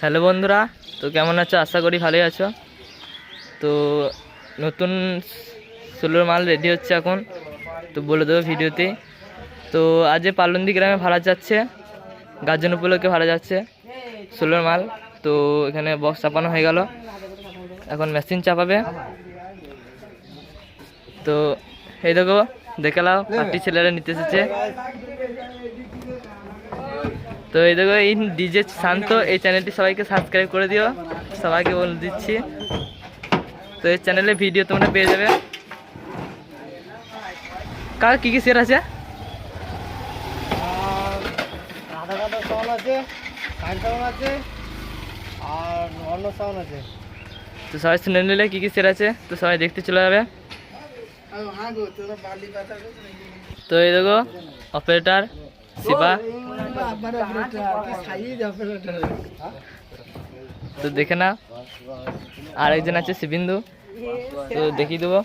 Hello বন্ধুরা, তো কেমন আছো? আশা করি ভালোই আছো। তো নতুন সোলোর মাল রেডি হচ্ছে এখন, তো বলে দেবো ভিডিওতে। তো আজ পালন্দি গ্রামে ভাড়া যাচ্ছে, গাজন উপলক্ষে ভাড়া যাচ্ছে সোলোর মাল। তো এখানে বক্স চাপানো হয়ে গেল, এখন মেশিন চাপাবে। তো এই দেখো, দেখে নাও, পার্টি ছেলেরা নিতে এসেছে। তো এই দেখো এই ডিজে শান্ত এই চ্যানেলটি সবাইকে সাবস্ক্রাইব করে দিও। সবাইকে বলে দিচ্ছি। তো এই চ্যানেলে ভিডিও তোমরা পেয়ে যাবে। কার কি কি শেয়ার আছে? আর অন্য সাউন্ড আছে। তো সবাই শুনে নিলে কি কি শেয়ার আছে তো সবাই দেখতে চলে যাবে। তো এই দেখো অপারেটার শিবা তো দেখে না আর একজন আছে শিবিন্দু তো দেখিয়ে দেবো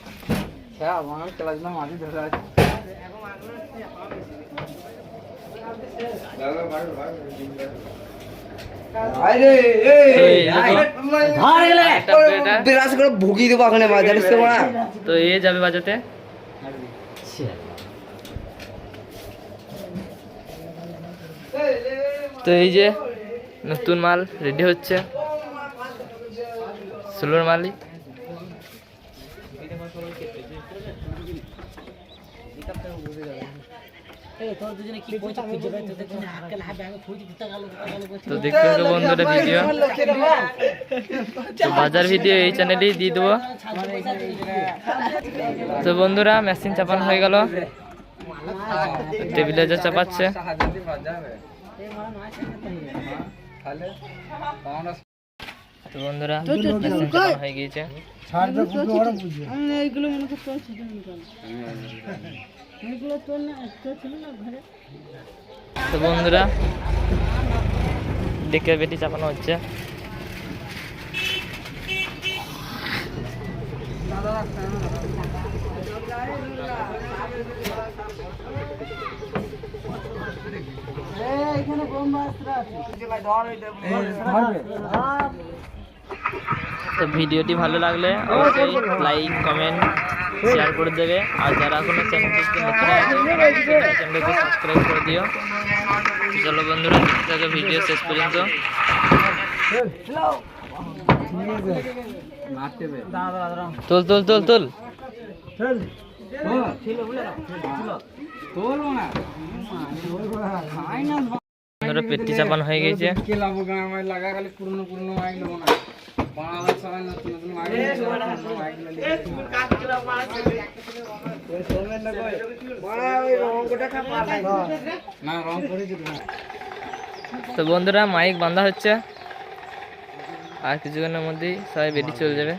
বিরাজ করে ভুগিয়ে দেবো ওখানে জানিস তো মা তো এ যাবে বাজাতে তো এই যে নতুন মাল রেডি হচ্ছে। সোলোর মালই। তো দেখতে হবে বন্ধুরা ভিডিও। তো বাজার ভিডিও এই চ্যানেলেই দিয়ে দেবো। তো বন্ধুরা মেশিন চাপানো হয়ে গেল। টেবিলে যা চাপাচ্ছে। তো বন্ধুরা হয়ে গিয়েছে? তো বন্ধুরা দেখে বেটি চাপানো হচ্ছে। তো ভিডিওটি ভালো লাগলে অবশ্যই লাইক কমেন্ট শেয়ার করে দেবে আর যারা এখনও চ্যানেলটিকে নতুন চ্যানেলটিকে সাবস্ক্রাইব করে দিও চলো বন্ধুরা দেখতে ভিডিও শেষ পর্যন্ত তোল তোল তোল তোল বন্ধুরা পেটটি চাপানো হয়ে গেছে। তো বন্ধুরা মাইক বাঁধা হচ্ছে। আর কিছুক্ষণের মধ্যেই সবাই বেরিয়ে চলে যাবে।